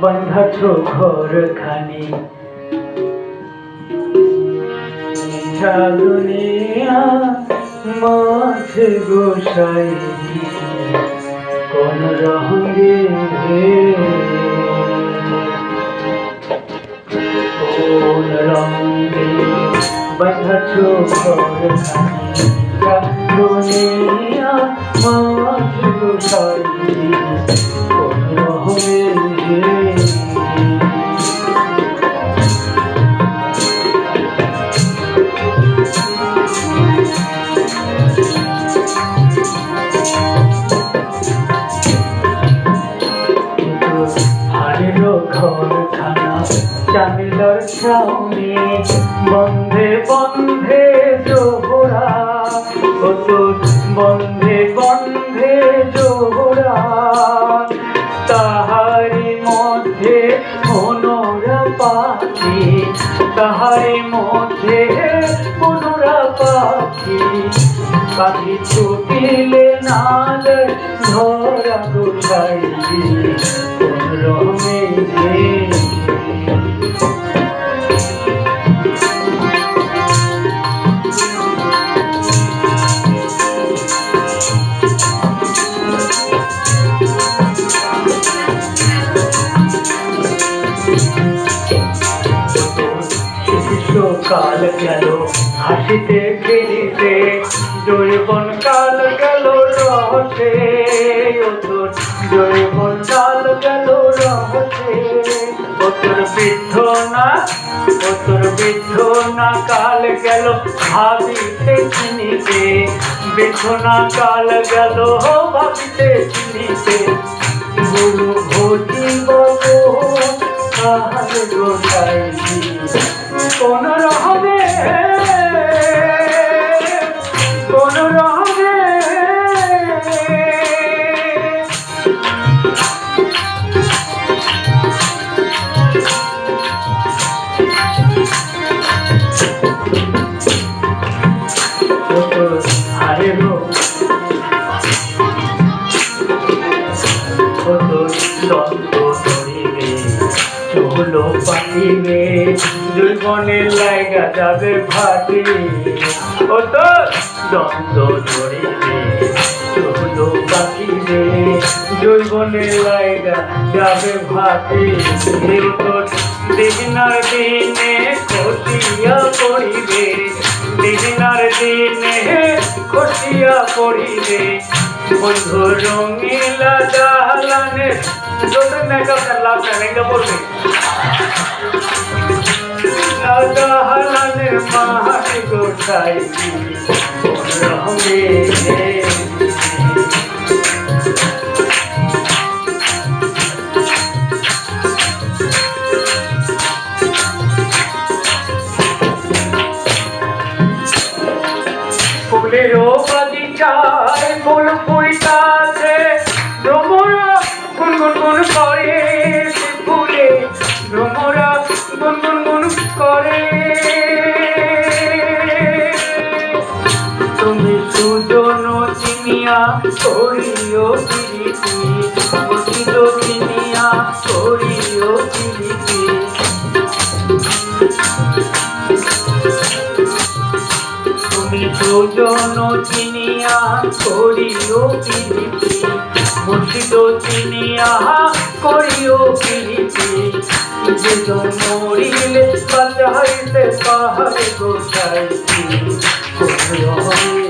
বাঁধাছ ঘর খানি দুনিয়া মাঝে গোসাই কোন রঙে কোন রঙে বাঁধাছ ঘর খানি দুনিয়া মাঝে গোসাই হারেরো ঘর খানা চামিলার ছাউনি বন্ধে বন্ধে জোহরা ও তোর বন্ধে বন্ধে জোহরা তাহারি মধ্যে মনোরা পাখি তাহারি মধ্যে মনোরা পাখি পাখি ছুটিলে নাদ ধরা গোসাই কাল গেল। হাসিতে খেলিতে জৈবন কাল গেল রহসে। ওতর জৈবন কাল গেল রহসে। ওতর বৃদ্ধ না ওতর বৃদ্ধ না কাল গেল ভাবিতে চিনিতে। বৃদ্ধ না কাল গেল ভাবিতে চিনিতে। গুরু ভোজি বলো কাহার গোসাই চুলো পাইবে বনের লাইগা যাবে ভাটি ও তো দ্বন্দ্ব ধরিবে চুলো পাইবে বনের লাইগা যাবে ভাটি দিনার দিনে খসিয়া পড়িবে দিনার দিনে খসিয়া পড়িবে বন্ধু রঙিলা দালানে ದೊಡ್ಡ ಮೇಕಪ್ ಕರ್ಲಾಗ್ತಾನೆ ಹೆಂಗ ಬರ್ಲಿ ಹಲನೆ ಮಾಡಿ ಗೊತ್ತಾಯಿ फूल रो बगीचा फूल फूल করিও প্রীতি বুঝিল কিনিয়া করিও প্রীতি তুমি প্রয়োজন চিনিয়া করিও প্রীতি বুঝিল চিনিয়া করিও প্রীতি যেজন মরিলে বাজাইতে পাহাড় গোসাইতি করিও